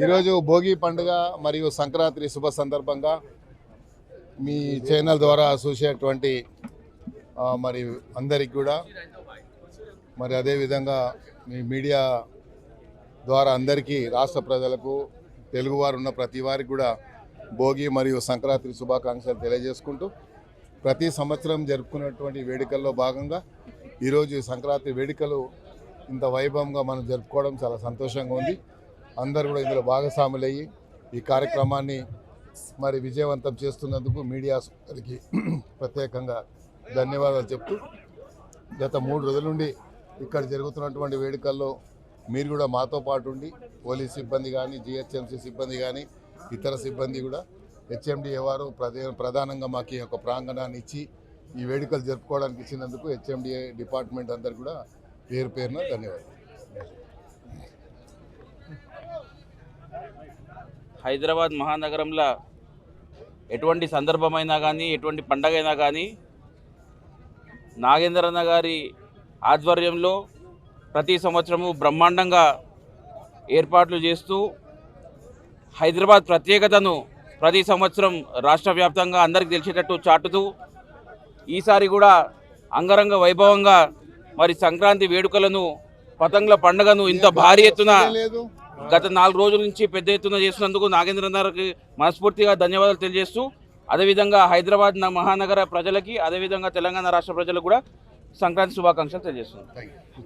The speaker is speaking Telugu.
ఈరోజు భోగి పండుగ మరియు సంక్రాంతి శుభ సందర్భంగా మీ ఛానల్ ద్వారా చూసేటువంటి మరి అందరికి కూడా మరి అదేవిధంగా మీ మీడియా ద్వారా అందరికీ రాష్ట్ర ప్రజలకు తెలుగువారు ఉన్న ప్రతి వారికి కూడా భోగి మరియు సంక్రాంతి శుభాకాంక్షలు తెలియజేసుకుంటూ ప్రతి సంవత్సరం జరుపుకున్నటువంటి వేడుకల్లో భాగంగా ఈరోజు సంక్రాంతి వేడుకలు ఇంత వైభవంగా మనం జరుపుకోవడం చాలా సంతోషంగా ఉంది. అందరు కూడా ఇందులో భాగస్వాములయ్యి ఈ కార్యక్రమాన్ని మరి విజయవంతం చేస్తున్నందుకు మీడియా వారికి ప్రత్యేకంగా ధన్యవాదాలు చెప్తూ గత మూడు రోజుల నుండి ఇక్కడ జరుగుతున్నటువంటి వేడుకల్లో మీరు కూడా మాతో పాటు ఉండి పోలీస్ సిబ్బంది కానీ జిహెచ్ఎంసీ సిబ్బంది కానీ ఇతర సిబ్బంది కూడా హెచ్ఎండిఏ వారు ప్రధానంగా మాకు ఈ యొక్క ప్రాంగణాన్ని ఇచ్చి ఈ వేడుకలు జరుపుకోవడానికి ఇచ్చినందుకు హెచ్ఎండిఏ డిపార్ట్మెంట్ అందరు కూడా పేరు పేరున ధన్యవాదాలు. హైదరాబాద్ మహానగరంలో ఎటువంటి సందర్భమైనా కానీ ఎటువంటి పండగ అయినా కానీ నాగేంద్రన్న గారి ఆధ్వర్యంలో ప్రతి సంవత్సరము బ్రహ్మాండంగా ఏర్పాట్లు చేస్తూ హైదరాబాద్ ప్రత్యేకతను ప్రతి సంవత్సరం రాష్ట్ర వ్యాప్తంగా అందరికి తెలిసేటట్టు చాటుతూ ఈసారి కూడా అంగరంగ వైభవంగా మరి సంక్రాంతి వేడుకలను పతంగుల పండుగను ఇంత భారీ ఎత్తున గత నాలుగు రోజుల నుంచి పెద్ద ఎత్తున చేసినందుకు నాగేంద్ర మనస్ఫూర్తిగా ధన్యవాదాలు తెలియజేస్తూ అదేవిధంగా హైదరాబాద్ మహానగర ప్రజలకి అదేవిధంగా తెలంగాణ రాష్ట్ర ప్రజలకు కూడా సంక్రాంతి శుభాకాంక్షలు తెలియజేస్తున్నాం థ్యాంక్ యూ